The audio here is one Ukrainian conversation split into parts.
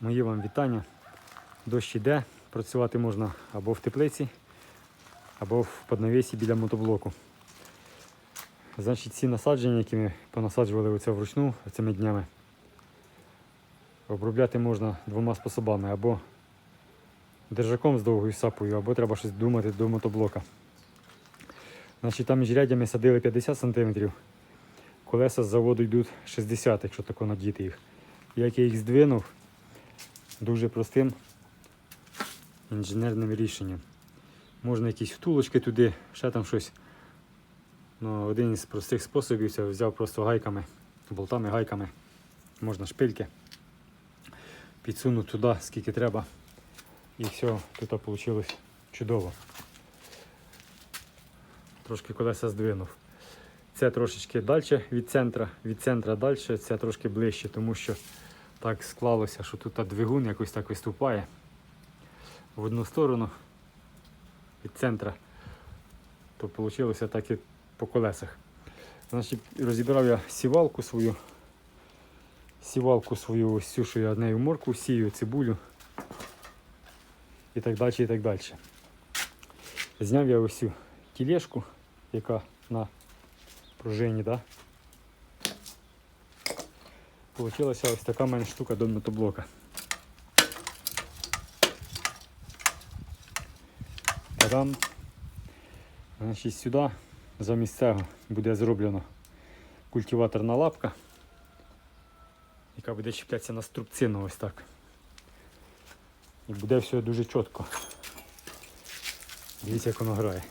Мої вам вітання. Дощ іде, працювати можна або в теплиці, або в поднавісі біля мотоблоку. Значить, ці насадження, які ми понасаджували оце вручну цими днями, обробляти можна двома способами. Або держаком з довгою сапою, або треба щось думати до мотоблока. Значить, там між рядями садили 50 см, колеса з заводу йдуть 60, якщо тако надіти їх. Як я їх здвинув, дуже простим інженерним рішенням. Можна якісь втулочки туди, ще там щось. Ну, один із простих способів це взяв просто гайками, болтами, гайками, можна шпильки. Підсунув туди, скільки треба. І все, тут вийшло чудово. Трошки колеса здвинув. Це трошечки далі від центра, від центра далі, це трошки ближче, тому що так склалося, що тут двигун якось так виступає в одну сторону від центра, то вийшло так і по колесах. Значить, розібрав я сівалку свою, сівалку свою ось цю, що я нею морку сію, цибулю і так далі, і так далі. Зняв я ось цю тілешку, яка на пружині, да? Получилася ось така мене штука до мотоблока. Та-дам. Значить, сюди замість цього буде зроблено культиваторна лапка, яка буде чіплятися на струбцину ось так. І буде все дуже чітко. Дивіться, як воно грає.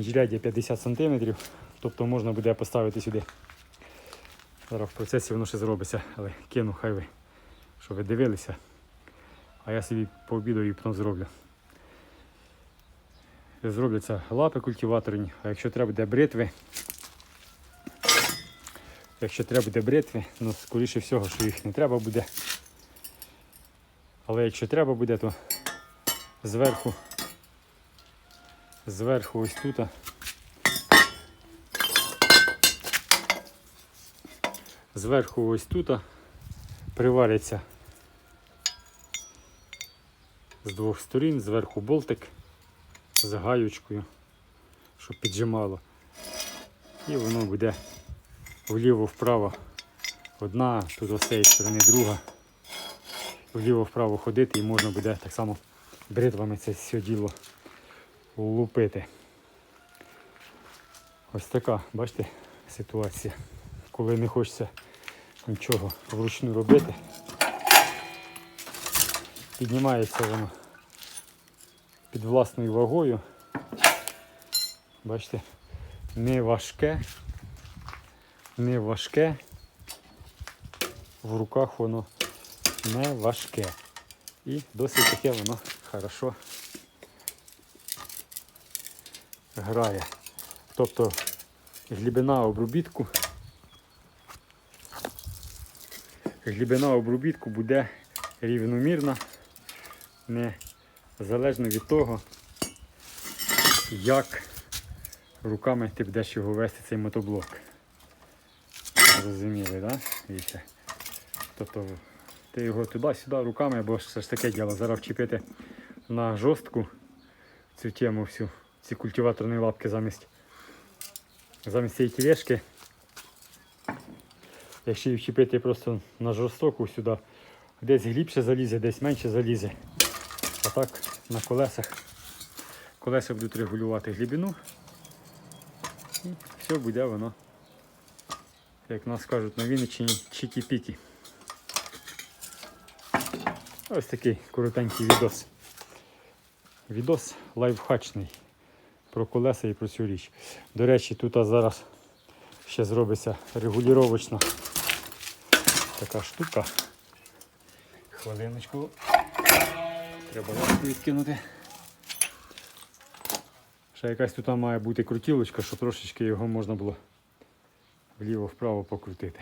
Міжряддя 50 см, тобто можна буде поставити сюди. Зараз в процесі воно ще зробиться, але кину хай ви, щоб ви дивилися. А я собі пообідаю і потім зроблю. Зробляться лапи культиваторні, а якщо треба буде бритви, якщо треба буде бритви, ну скоріше всього, що їх не треба буде. Але якщо треба буде, то зверху, зверху ось тут. Зверху ось тут привариться з двох сторін, зверху болтик з гаючкою, щоб піджимало. І воно буде вліво-вправо одна, тут з цієї сторони друга. Вліво-вправо ходити і можна буде так само бритвами це все діло лупити. Ось така, бачите, ситуація. Коли не хочеться нічого вручну робити, піднімається воно під власною вагою. Бачите, не важке, не важке, в руках воно не важке. І досить таке воно хорошо грає. Тобто глибина обробітку, глибина обробітку буде рівномірна, не залежно від того, як руками ти будеш його вести цей мотоблок. Розуміли, так? Да? Тобто ти його туди-сюди руками, бо все ж таке діло. Зараз вчепити на жорстку цю тему всю, ці культиваторні лапки замість замість цієї тілешки. Якщо її вчепити просто на жорстоку сюди, десь глибше залізе, десь менше залізе. А так на колесах. Колеса будуть регулювати глибину. І все буде воно, як нас кажуть на Вінниччині, чікі-пікі. Ось такий коротенький відос. Відос лайфхачний про колеса і про цю річ. До речі, тут зараз ще зробиться регулювачна така штука. Хвилиночку. Треба лапку відкинути. Ще якась тут має бути крутілочка, щоб трошечки його можна було вліво-вправо покрутити.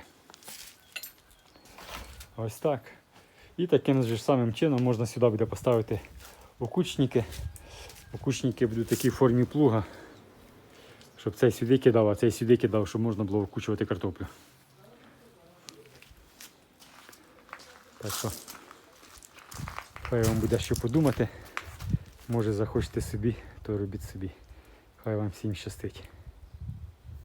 Ось так. І таким же самим чином можна сюди буде поставити окучники. Окучники будуть в такій формі плуга, щоб цей сюди кидав, а цей сюди кидав, щоб можна було окучувати картоплю. Так що, хай вам буде що подумати. Може захочете собі, то робіть собі. Хай вам всім щастить.